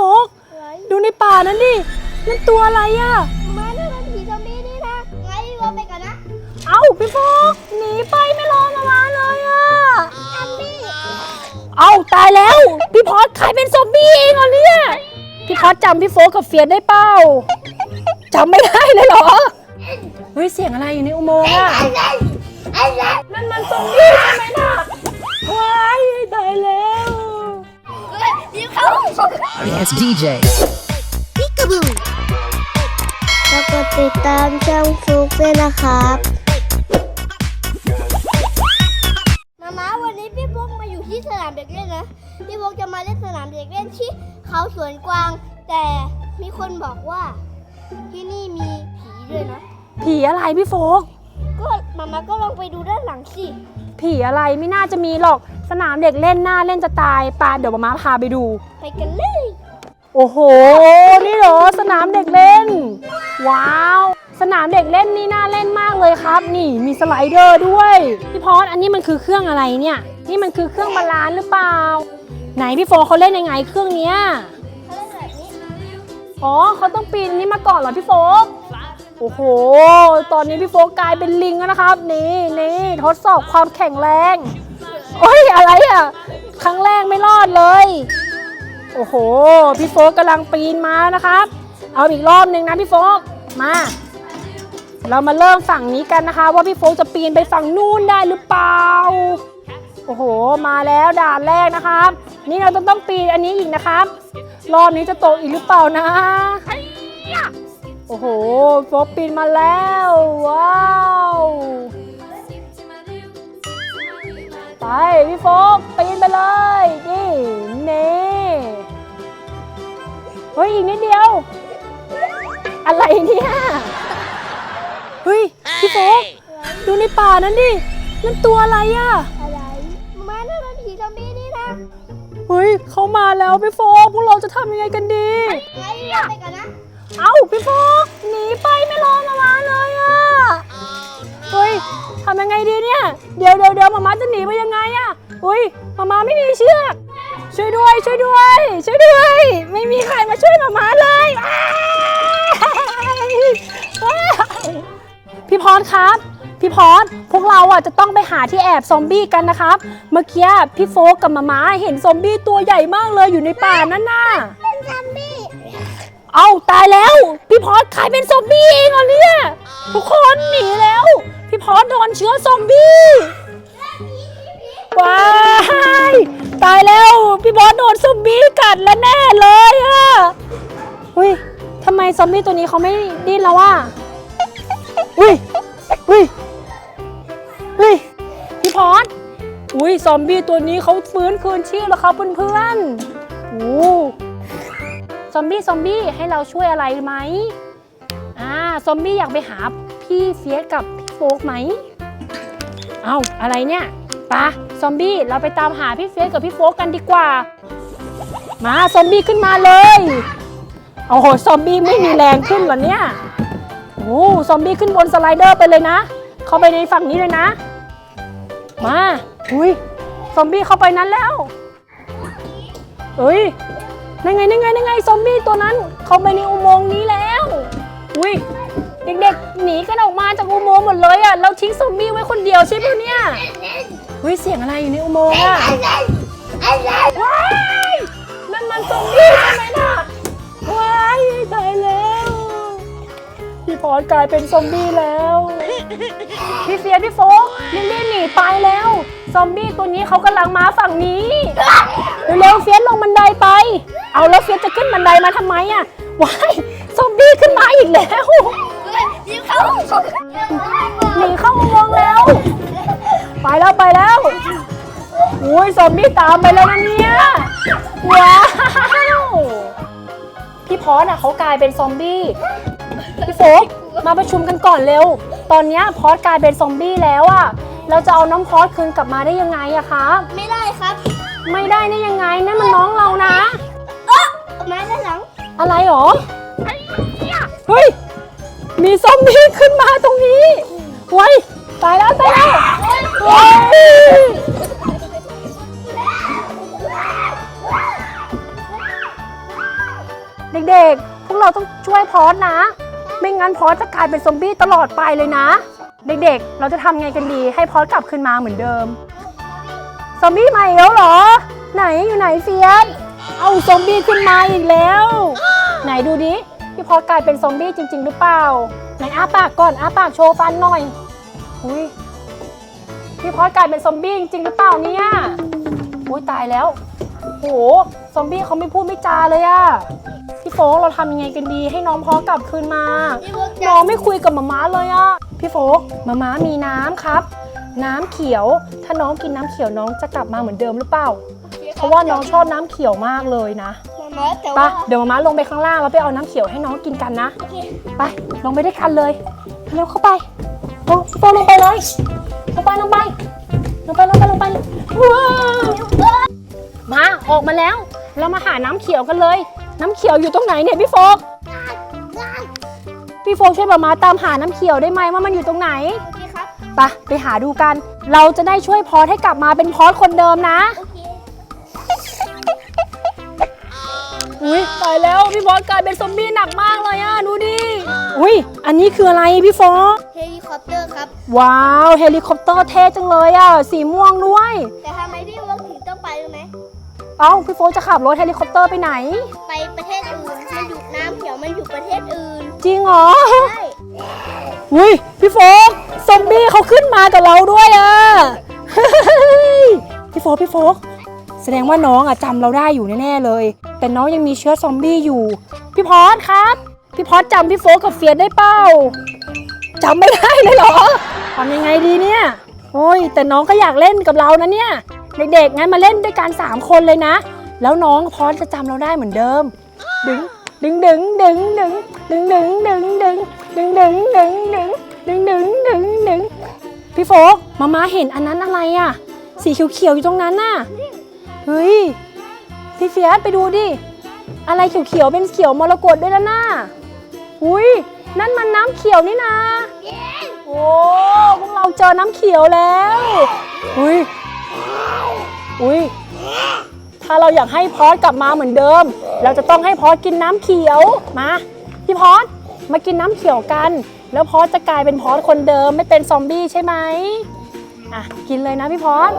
โฟกดูในป่านั้นดินั่นตัวอะไรอะมาเรื่องผีซอมบี้นี่นะไงรอไปก่อนนะเอ้าพี่โฟกหนีไปไม่รอมามาเลยอะซอมบี้เอ้าตายแล้ว พี่พอดใครเป็นซอมบี้เองเหรอเนี่ยพี่พอดจำพี่โฟกกับเฟียสได้เปล่าจำไม่ได้เลยเหรอเฮ้ยเสียงอะไรอยู่ในอุโมงค์อะอะไรอะไรนั่นมันซอมบี้ใช่ไหมน่ะว้ายตายแล้วเฮ้ยรีบเข้า It's DJ. แล้วก็ติดตามช่องฟลุกด้วยนะครับมาม้าวันนี้พี่พวกมาอยู่ที่สนามเด็กเล่นนะ พี่พวกจะมาเล่นสนามเด็กเล่นที่เขาสวนกวาง แต่มีคนบอกว่าที่นี่มีผีด้วยนะ ผีอะไรพี่โฟก ก็มาม้าก็ลองไปดูด้านหลังสิ ผีอะไรไม่น่าจะมีหรอก สนามเด็กเล่นน่าเล่นจะตายปาเดี๋ยวมามาพาไปดู ไปกันเลย โอ้โห นี่เหรอสนามเด็กเล่น ว้าว สนามเด็กเล่นนี่น่าเล่นมากเลยครับ นี่มีสไลเดอร์ด้วย พี่พอสอันนี้มันคือเครื่องอะไรเนี่ย นี่มันคือเครื่องบาลานซ์หรือเปล่า ไหนพี่โฟเขาเล่นยังไงเครื่องเนี้ย เขาเล่นแบบนี้ อ๋อเขาต้องปีนนี่มาก่อนเหรอพี่โฟก โอ้โห ตอนนี้พี่โฟกกลายเป็นลิงแล้วนะครับ นี่นี่ทดสอบความแข็งแรง โอ้ยอะไรอะ ครั้งแรกไม่รอดเลย โอ้โห พี่โฟกกำลังปีนมานะครับ เอาอีกรอบหนึ่งนะพี่โฟกมา เรามาเริ่มฝั่งนี้กันนะคะ ว่าพี่โฟกจะปีนไปฝั่งนู้นได้หรือเปล่า โอ้โห มาแล้วด่านแรกนะครับ นี่เราต้องต้องปีนอันนี้อีกนะครับ รอบนี้จะตกอีกหรือเปล่านะ โอ้โหโฟกปีนมาแล้ว ว้าว ไป พี่โฟกปีนไปเลย นี่นี่เฮ้ย อีกนิดเดียว อะไรเนี่ย เฮ้ย พี่โฟกดูในป่านั้นดิ นั่นตัวอะไรอะอะไรมาเรื่องผีซอมบี้นี่นะ เฮ้ย เขามาแล้วพี่โฟกพวกเราจะทำยังไงกันดีไงรอไปก่อนนะ เอ้าพี่โฟกหนีไปไม่รอมามาเลยอะเฮ้ยทำยังไงดีเนี่ย เดี๋ยวเดี๋ยวเดี๋ยวมามาจะหนีไปยังไงอะเฮ้ยมามาไม่มีเชือกช่วยด้วย ช่วยด้วย ช่วยด้วย ไม่มีใครมาช่วยมามาเลยอ้ายอ้ายพี่พรครับ พี่พรพวกเราอะจะต้องไปหาที่แอบซอมบี้กันนะครับ เมื่อกี้พี่โฟกกับมามาเห็นซอมบี้ตัวใหญ่มากเลยอยู่ในป่านั่นน่ะเป็นซอมบี้ เอาตายแล้ว พี่พอดกลายเป็นซอมบี้เองเหรอเนี่ยทุกคนหนีแล้ว พี่พอดโดนเชื้อซอมบี้ว้ายตายแล้วพี่พอดโดนซอมบี้กัดแล้วแน่เลยอะอุ้ยทำไมซอมบี้ตัวนี้เขาไม่ดิ้นแล้วอะอุ้ยอุ้ยอุ้ยพี่พอดอุ้ยซอมบี้ตัวนี้เขาฟื้นคืนชีพแล้วครับเพื่อนๆโอ้ซ อมบี้ซอมบี้ให้เราช่วยอะไรไหมอ่าซอมบี้อยากไปหาพี่เฟียสกับพี่โฟกไหมเอาอะไรเนี่ยปะซอมบี้เราไปตามหาพี่เฟียสกับพี่โฟกกันดีกว่า มาซอมบี้ขึ้นมาเลยโอ้โหซอมบี้ไม่มีแรงขึ้นหรอเนี่ยโอ้ซอมบี้ขึ้นบนสไลเดอร์ไปเลยนะ เข้าไปในฝั่งนี้เลยนะ มาอุ้ยซอมบี้เข้าไปนั้นแล้วเอ้ย นั่นไงนั่นไงนั่นไงซอมบี้ตัวนั้น เข้าไปในอุโมงค์นี้แล้วอุ้ยเด็กๆหนีกันออกมาจากอุโมงค์หมดเลยอะเราทิ้งซอมบี้ไว้คนเดียวใช่ไหมเนี่ยเฮ้ยเสียงอะไรอยู่ในอุโมงค์อะว้ายนั่นมันซอมบี้ใช่ไหมน่ะว้ายตายแล้วพี่พอดกลายเป็นซอมบี้แล้วพี่เฟียพี่โฟกรีบๆหนีไปแล้ว ซอมบี้ตัวนี้เขากำลังมาฝั่งนี้เร็วเฟียสลงบันไดไป เอาแล้วเฟียสจะขึ้นบันไดมาทำไมอะว้ายซอมบี้ขึ้นมาอีกแล้วรีเข้าหนีเข้าอุโมงค์แล้ว ไปแล้วไปแล้วอุ้ยซอมบี้ตามไปแล้วนะเนี่ยว้าวพี่พอสอะเขากลายเป็นซอมบี้พี่โฟกมาประชุมกันก่อนเร็ว ตอนนี้พอสกลายเป็นซอมบี้แล้วอะเราจะเอาน้องพอสคืนกลับมาได้ยังไงอะครับไม่ได้ครับ ไม่ได้ได้ยังไงนั่นมันน้องเรานะ อะไรหรอ เฮ้ย มีซอมบี้ขึ้นมาตรงนี้ไว้ยตายแล้วตายแล้วเฮ้ยเด็กๆ พวกเราต้องช่วยพอสนะ ไม่งั้นพอสจะกลายเป็นซอมบี้ตลอดไปเลยนะ เด็กๆ เราจะทำไงกันดี ให้พอสกลับคืนมาเหมือนเดิม ซอมบี้มาอีกแล้วเหรอ ไหนอยู่ไหนเฟียสเอาซอมบี้ขึ้นมาอีกแล้ว ไหนดูดิพี่พอสกลายเป็นซอมบี้จริง ๆ หรือเปล่า ไหนอ้าปากก่อนอ้าปากโชว์ฟันหน่อยอุ้ยพี่พอสกลายเป็นซอมบี้จริง ๆ หรือเปล่าเนี่ยอุ้ยตายแล้วโหซอมบี้เขาไม่พูดไม่จาเลยอะพี่โฟกเราทำยังไงกันดีให้น้องพอกลับคืนมา พี่พวกน้องไม่คุยกับหมาม้าเลยอะพี่โฟกหมาม้ามีน้ำครับ น้ำเขียว ถ้าน้องกินน้ำเขียวน้องจะกลับมาเหมือนเดิมหรือเปล่า เพราะว่าน้องชอบน้ำเขียวมากเลยนะ มาแต่ไปว่าเดี๋ยวมาม้าลงไปข้างล่างแล้วไปเอาน้ำเขียวให้น้องกินกันนะ โอเคไป ลงไปด้วยกันเลยเร็วเข้าไปลงพี่โฟลงไปเลยลงไปลงไปลงไปลงไปลงไปว้าวมาออกมาแล้ว เรามาหาน้ำเขียวกันเลย น้ำเขียวอยู่ตรงไหนเนี่ยพี่โฟกพี่โฟกช่วยมามาตามหาน้ำเขียวได้ไหมว่ามันอยู่ตรงไหนโอเคครับ ไปไปหาดูกัน เราจะได้ช่วยพอสให้กลับมาเป็นพอสคนเดิมนะ โอ อุ้ยตายแล้วพี่พอสกลายเป็นซอมบี้หนักมากเลยอะดูดิอุ้ยอันนี้คืออะไรพี่โฟกเฮลิคอปเตอร์ครับ ว้าวเฮลิคอปเตอร์เท่จังเลยอะสีม่วงด้วย แต่ทำไมพี่พวกถึงต้องไปรู้ไหมเอ้าพี่โฟกจะขับรถเฮลิคอปเตอร์ไปไหน ไปประเทศอื่นมันอยู่น้ำเขียวมันอยู่ประเทศอื่นจริงเหรอใช่อุ้ยพี่โฟกซอมบี้เขาขึ้นมากับเราด้วยอะเฮ้ยพี่โฟกพี่โฟกแสดงว่าน้องอะจำเราได้อยู่แน่ๆเลย แต่น้องยังมีเชื้อซอมบี้อยู่ พี่พอสครับ พี่พอสจำพี่โฟกกับเฟียสได้เปล่าจำไม่ได้เลยเหรอทำยังไงดีเนี่ย โอ้ย แต่น้องก็อยากเล่นกับเรานะเนี่ย เด็กๆงั้นมาเล่นด้วยกันสามคนเลยนะ แล้วน้องพอสจะจำเราได้เหมือนเดิม ดึงดึงดึงดึงดึงดึงดึงดึงดึงดึงดึงดึงดึงดึงดึงดึงดึงพี่โฟกมามาเห็นอันนั้นอะไรอะ สีเขียวๆอยู่ตรงนั้นน่ะ เฮ้ย พี่เฟียสไปดูดิ อะไรเขียวๆเป็นเขียวมรกตด้วยนะน่ะอุ้ยนั่นมันน้ำเขียวนี่นะ โอ้พวกเราเจอน้ำเขียวแล้วอุ้ยอุ้ยถ้าเราอยากให้พอสกลับมาเหมือนเดิม เราจะต้องให้พอสกินน้ำเขียวมา พี่พอสมากินน้ำเขียวกัน แล้วพอสจะกลายเป็นพอสคนเดิมไม่เป็นซอมบี้ใช่ไหมอะกินเลยนะพี่พอส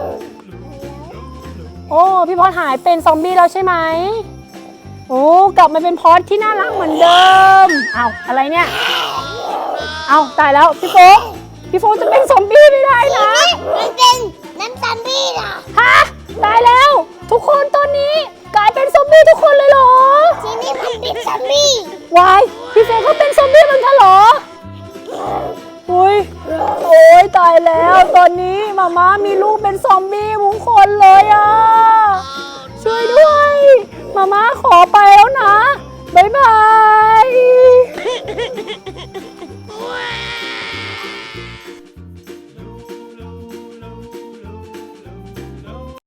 โอ้พี่พอสหายเป็นซอมบี้แล้วใช่ไหมโอ้กลับมาเป็นพอสที่น่ารักเหมือนเดิมเอาอะไรเนี่ยเอาตายแล้วพี่โฟกพี่โฟกจะเป็นซอมบี้ไม่ได้นะ มันเป็นน้ำซัมบี้เหรอฮะตายแล้ว ทุกคนตอนนี้กลายเป็นซอมบี้ทุกคนเลยเหรอทีนี้มันเป็นซัมบี้วายพี่เฟย์ก็เป็นซอมบี้เหมือนกันเหรออุ้ยโอ้ยตายแล้ว ตอนนี้มาม่ามีลูกเป็นซอมบี้ทุกคนเลยอะ